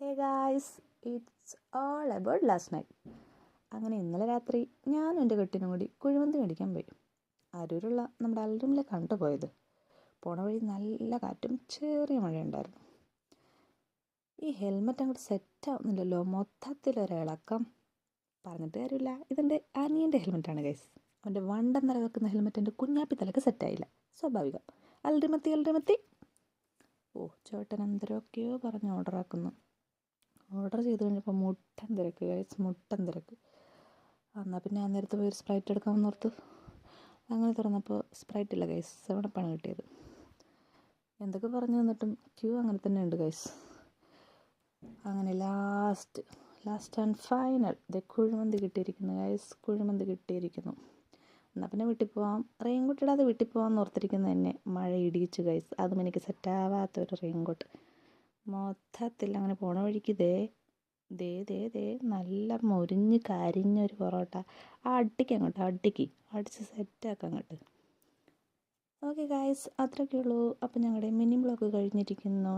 Hey guys it's all about last night അങ്ങനെ ഇന്നലെ രാത്രി ഞാൻ എന്റെ കെട്ടിനും കൂടി കുഴിമന്തി മേടിക്കാൻ പോയി. അരൂരുള്ള നമ്മുടെ അൽറൂമിലെ കണ്ടു പോയത്. പോണ വഴി നല്ല കാറ്റും ചെറിയ മഴയുണ്ടായിരുന്നു. ഈ ഹെൽമെറ്റ് അങ്ങോട്ട് സെറ്റ് ആവുന്നില്ലല്ലോ മൊത്തത്തിലൊരിളക്കം പറഞ്ഞിട്ട് കാര്യമില്ല. ഇതെന്റെ അനിയന്റെ ഹെൽമെറ്റാണ് ഗൈസ് അവന്റെ വണ്ടം നില വെക്കുന്ന ഹെൽമെറ്റ് എന്റെ കുഞ്ഞാപ്പി തലക്ക് സെറ്റായില്ല സ്വാഭാവികം. അൽറിമത്തി അൽറിമത്തി ഓ ചേട്ടൻ എന്തൊക്കെയോ പറഞ്ഞ് ഓർഡർ ആക്കുന്നു. ഓർഡർ ചെയ്ത് കഴിഞ്ഞപ്പോൾ മുട്ടൻ തിരക്ക് കഴിച്ച് മുട്ടൻ തിരക്ക്. എന്നാൽ പിന്നെ ആ നേരത്ത് പോയി ഒരു സ്പ്രൈറ്റ് എടുക്കാമെന്ന് ഓർത്ത് അങ്ങനെ തുറന്നപ്പോൾ സ്പ്രൈറ്റ് ഇല്ല ഗൈസ് സെവണപ്പാണ് കിട്ടിയത്. എന്തൊക്കെ പറഞ്ഞു തന്നിട്ടും ക്യൂ അങ്ങനെ തന്നെ ഉണ്ട് ഗൈസ് അങ്ങനെ ലാസ്റ്റ് ലാസ്റ്റ് ആൻഡ് ഫൈനൽ ദേ കുഴിമന്തി കിട്ടിയിരിക്കുന്നു ഗൈസ് കുഴിമന്തി കിട്ടിയിരിക്കുന്നു. എന്നാൽ പിന്നെ വീട്ടിൽ പോവാം. റെയിൻകോട്ട് ഇടാതെ വീട്ടിൽ പോകാമെന്ന് ഓർത്തിരിക്കുന്നത് തന്നെ മഴ ഇടിയിച്ചു ഗൈസ് അതും എനിക്ക് സെറ്റാവാത്തൊരു റെയിൻകോട്ട് മൊത്തത്തിൽ അങ്ങനെ പോണ വഴിക്ക് ദേ ദേ ദേ ദേ നല്ല മൊരിഞ്ഞ് കരിഞ്ഞൊരു പൊറോട്ട. ആ അടിക്ക് അങ്ങോട്ട് അടിക്ക്. അടിച്ച് സെറ്റാക്കാം അങ്ങോട്ട്. ഓക്കെ ഗായ്സ് അത്രയൊക്കെ ഉള്ളൂ. അപ്പം ഞങ്ങളുടെ മിനി ബ്ലോഗ് കഴിഞ്ഞിരിക്കുന്നു.